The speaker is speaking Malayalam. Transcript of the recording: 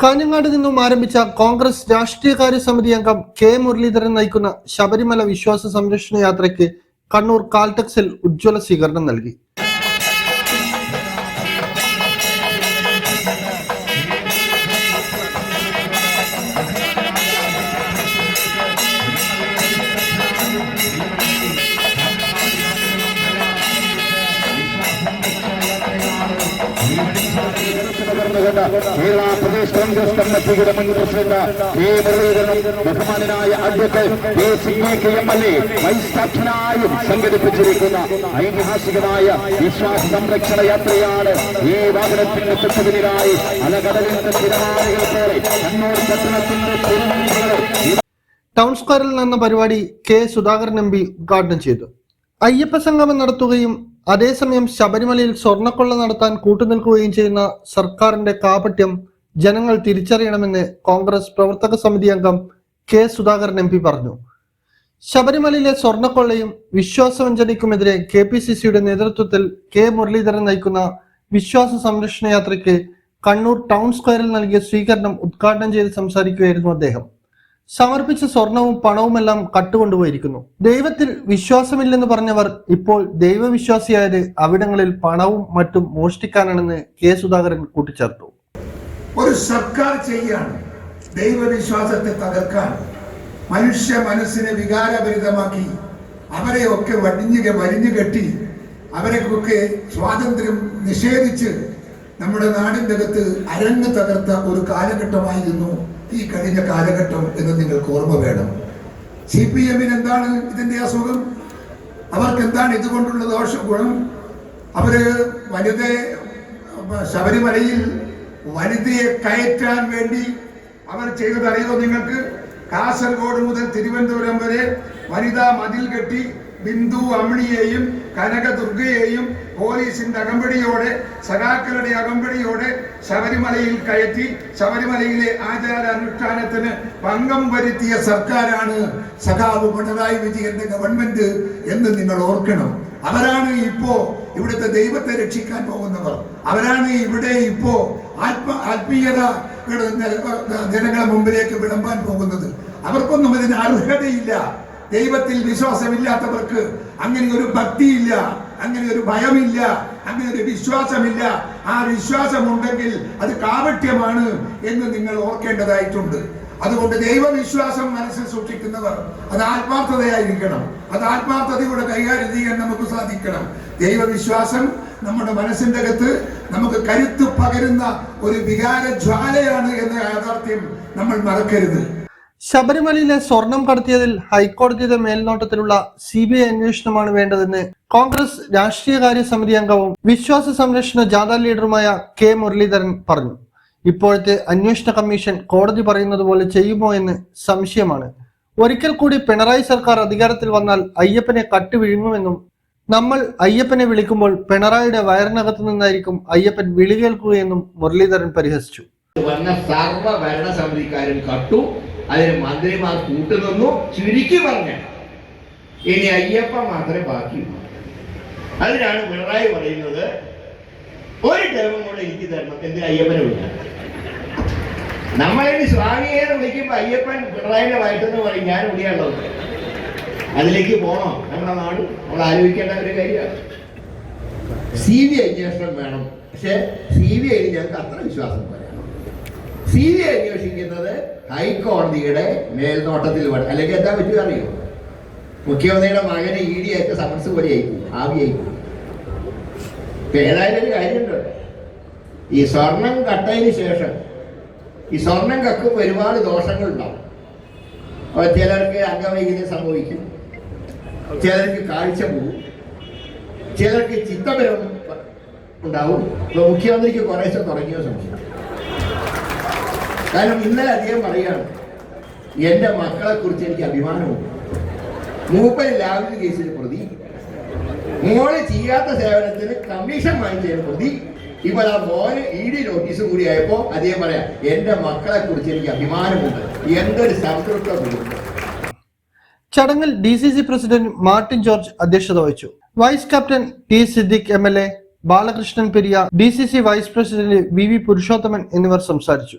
കാഞ്ഞങ്ങാട് നിന്നും ആരംഭിച്ച കോൺഗ്രസ് രാഷ്ട്രീയകാര്യ സമിതി അംഗം കെ മുരളീധരൻ നയിക്കുന്ന ശബരിമല വിശ്വാസ സംരക്ഷണ യാത്രയ്ക്ക് കണ്ണൂർ കാൽടെക്സിൽ ഉജ്ജ്വല സ്വീകരണം നൽകി. കേരള പ്രദേശ് കോൺഗ്രസ് കമ്മിറ്റിയുടെ മുൻ പ്രസിഡന്റ് കെ മുരളീധരനും ബഹുമാനായ advocate K M L A vice സംഘടിപ്പിച്ചിരിക്കുന്ന ഐതിഹാസികമായ വിശ്വാസ സംരക്ഷണ യാത്രയാണ് ഈ വാഹനത്തിന്റെ തൊട്ടുപിന്നിലായി അലകടലിന്റെ തിരമാലകൾ പോലെ കണ്ണൂർ പട്ടണത്തിന്റെ ടൗൺ സ്ക്വയറിൽ നടന്ന പരിപാടി കെ സുധാകരൻ എം പി ഉദ്ഘാടനം ചെയ്തു. അയ്യപ്പ സംഗമം നടത്തുകയും അതേസമയം ശബരിമലയിൽ സ്വർണക്കൊള്ള നടത്താൻ കൂട്ടുനിൽക്കുകയും ചെയ്യുന്ന സർക്കാരിന്റെ കാപട്യം ജനങ്ങൾ തിരിച്ചറിയണമെന്ന് കോൺഗ്രസ് പ്രവർത്തക സമിതി അംഗം കെ സുധാകരൻ എം പി പറഞ്ഞു. ശബരിമലയിലെ സ്വർണക്കൊള്ളയും വിശ്വാസവഞ്ചനയ്ക്കുമെതിരെ കെ പി സി സിയുടെ നേതൃത്വത്തിൽ കെ മുരളീധരൻ നയിക്കുന്ന വിശ്വാസ സംരക്ഷണ യാത്രയ്ക്ക് കണ്ണൂർ ടൗൺ സ്ക്വയറിൽ നൽകിയ സ്വീകരണം ഉദ്ഘാടനം ചെയ്ത് സംസാരിക്കുകയായിരുന്നു അദ്ദേഹം. സമർപ്പിച്ച സ്വർണവും പണവുമെല്ലാം കട്ടുകൊണ്ടുപോയിരിക്കുന്നു. ദൈവത്തിൽ വിശ്വാസമില്ലെന്ന് പറഞ്ഞവർ ഇപ്പോൾ ദൈവവിശ്വാസിയായത് അവിടങ്ങളിൽ പണവും മറ്റും മോഷ്ടിക്കാനാണെന്ന് കെ. സുധാകരൻ കൂട്ടിച്ചേർത്തു. ഒരു സർക്കാർ ചെയ്യാണ് ദൈവവിശ്വാസത്തെ തകർക്കാൻ മനുഷ്യ മനസ്സിനെ വികാരഭരിതമാക്കി അവരെയൊക്കെ വടിഞ്ഞു വലിഞ്ഞു കെട്ടി അവരെയൊക്കെ സ്വാതന്ത്ര്യം നിഷേധിച്ച് നമ്മുടെ നാടിന്റെ അകത്ത് അരങ്ങ് തകർത്ത ഒരു കാലഘട്ടമായിരുന്നു ഈ കഴിഞ്ഞ കാലഘട്ടം എന്ന് നിങ്ങൾക്ക് ഓർമ്മ വേണം. സി പി എമ്മിന് എന്താണ് ഇതിന്റെ അസുഖം? അവർക്ക് എന്താണ് ഇതുകൊണ്ടുള്ള ദോഷ ഗുണം അവർ വനിത ശബരിമലയിൽ വനിതയെ കയറ്റാൻ വേണ്ടി അവർ ചെയ്തതറിയോ നിങ്ങൾക്ക്? കാസർഗോഡ് മുതൽ തിരുവനന്തപുരം വരെ വനിതാ മതിൽ കെട്ടി ബിന്ദു അമ്മിണിയെയും കനകദുർഗയെയും പോലീസിന്റെ അകമ്പടിയോടെ സഖാക്കളുടെ അകമ്പടിയോടെ ശബരിമലയിൽ കയറ്റി ശബരിമലയിലെ ആചാര അനുഷ്ഠാനത്തിന് ഭംഗം വരുത്തിയ സർക്കാരാണ് സഖാവ് പിണറായി വിജയന്റെ ഗവൺമെന്റ് എന്ന് നിങ്ങൾ ഓർക്കണം. അവരാണ് ഇപ്പോ ഇവിടുത്തെ ദൈവത്തെ രക്ഷിക്കാൻ പോകുന്നവർ. അവരാണ് ഇവിടെ ഇപ്പോ ആത്മ ആത്മീയത ജനങ്ങളെ മുമ്പിലേക്ക് വിളമ്പാൻ പോകുന്നത്. അവർക്കൊന്നും അതിന് അർഹതയില്ല. ദൈവത്തിൽ വിശ്വാസമില്ലാത്തവർക്ക് അങ്ങനെ ഒരു ഭക്തിയില്ല അങ്ങനെ ഒരു ഭയമില്ല അങ്ങനെ ഒരു വിശ്വാസമില്ല. ആ വിശ്വാസമുണ്ടെങ്കിൽ അത് കാപട്യമാണ് എന്ന് നിങ്ങൾ ഓർക്കേണ്ടതായിട്ടുണ്ട്. അതുകൊണ്ട് ദൈവവിശ്വാസം മനസ്സിൽ സൂക്ഷിക്കുന്നവർ അത് ആത്മാർത്ഥതയായിരിക്കണം. അത് ആത്മാർത്ഥതയുടെ കൈകാര്യം ചെയ്യാൻ നമുക്ക് സാധിക്കണം. ദൈവവിശ്വാസം നമ്മുടെ മനസ്സിന്റെ അകത്ത് നമുക്ക് കരുത്ത് പകരുന്ന ഒരു വികാര ജ്വാലയാണ് എന്ന യാഥാർത്ഥ്യം നമ്മൾ മറക്കരുത്. ശബരിമലയിലെ സ്വർണം കടത്തിയതിൽ ഹൈക്കോടതിയുടെ മേൽനോട്ടത്തിലുള്ള സി ബി ഐ അന്വേഷണമാണ് വേണ്ടതെന്ന് കോൺഗ്രസ് രാഷ്ട്രീയകാര്യ സമിതി അംഗവും വിശ്വാസ സംരക്ഷണ ജാഥ ലീഡറുമായ കെ മുരളീധരൻ പറഞ്ഞു. ഇപ്പോഴത്തെ അന്വേഷണ കമ്മീഷൻ കോടതി പറയുന്നത് പോലെ ചെയ്യുമോ എന്ന് സംശയമാണ്. ഒരിക്കൽ കൂടി പിണറായി സർക്കാർ അധികാരത്തിൽ വന്നാൽ അയ്യപ്പനെ കട്ടുവിഴുങ്ങുമെന്നും നമ്മൾ അയ്യപ്പനെ വിളിക്കുമ്പോൾ പിണറായിയുടെ വയറിനകത്തു നിന്നായിരിക്കും അയ്യപ്പൻ വിളി കേൾക്കുകയെന്നും മുരളീധരൻ പരിഹസിച്ചു. വന്ന സർവ ഭരണസമിതിക്കാരും കട്ടു. അതിന് മന്ത്രിമാർ കൂട്ടുനിന്നു ചുരുക്കി പറഞ്ഞ. ഇനി അയ്യപ്പ മാത്രമേ ബാക്കിയുള്ളൂ അതിനാണ് പിണറായി പറയുന്നത് ഒരു ജന്മം കൂടെ എനിക്ക് തരണം അയ്യപ്പനെ വിളിക്കാം നമ്മളതിന് സ്വാമിയെ എന്ന് വിളിക്കുമ്പോ അയ്യപ്പൻ പിണറായിന്റെ വയറ്റെന്ന് പറയും ഞാൻ വിളിയാണല്ലോ. അതിലേക്ക് പോണോ? നമ്മുടെ നാട് നമ്മൾ ആലോചിക്കേണ്ട ഒരു കാര്യമാണ്. സി ബി അന്വേഷണം വേണം. പക്ഷെ സി ബി ഐ ഞങ്ങൾക്ക് അത്ര വിശ്വാസം പോരാ. സി ബി ഐ അന്വേഷിക്കുന്നത് ഹൈക്കോടതിയുടെ മേൽനോട്ടത്തിൽ വേണം അല്ലെങ്കിൽ എന്താ പറ്റുക അറിയോ? മുഖ്യമന്ത്രിയുടെ മകനെ ഇ ഡി ആയിട്ട് സമൻസ് പോലെ അയക്കും ആവി ഇപ്പൊ ഏതായാലും ഒരു കാര്യമുണ്ട്. ഈ സ്വർണം കട്ടതിന് ശേഷം ഈ സ്വർണം കക്കുമ്പോൾ ഒരുപാട് ദോഷങ്ങളുണ്ടാവും. അപ്പൊ ചിലർക്ക് അംഗവൈകല്യം സംഭവിക്കും. ചിലർക്ക് കാഴ്ച പോകും. ചിലർക്ക് ചിത്തപരം ഉണ്ടാവും. മുഖ്യമന്ത്രിക്ക് കുറേശ്ശെ തുടങ്ങിയ സംശയം. കാരണം ഇന്നലെ അദ്ദേഹം പറയാണ് എന്റെ മക്കളെ കുറിച്ച് എനിക്ക് അഭിമാനമുണ്ട്. മൂപ്പൻ ലാവ്ലി കേസിൽ പ്രതി. മോൾ ചെയ്യാത്ത സേവനത്തിന് കമ്മീഷൻ വാങ്ങിച്ചതിന് പ്രതി. ഇപ്പോൾ ആ മോന് ഇ ഡി നോട്ടീസ് കൂടി ആയപ്പോ അദ്ദേഹം പറയാം എന്റെ മക്കളെ കുറിച്ച് എനിക്ക് അഭിമാനമുണ്ട്. എന്തൊരു സംതൃപ്തി ചടങ്ങിൽ D C C president Martin George അധ്യക്ഷത വഹിച്ചു. Vice captain T Siddique M L A Balakrishnan Periya D C C vice president V V Purushothaman എന്നിവർ സംസാരിച്ചു.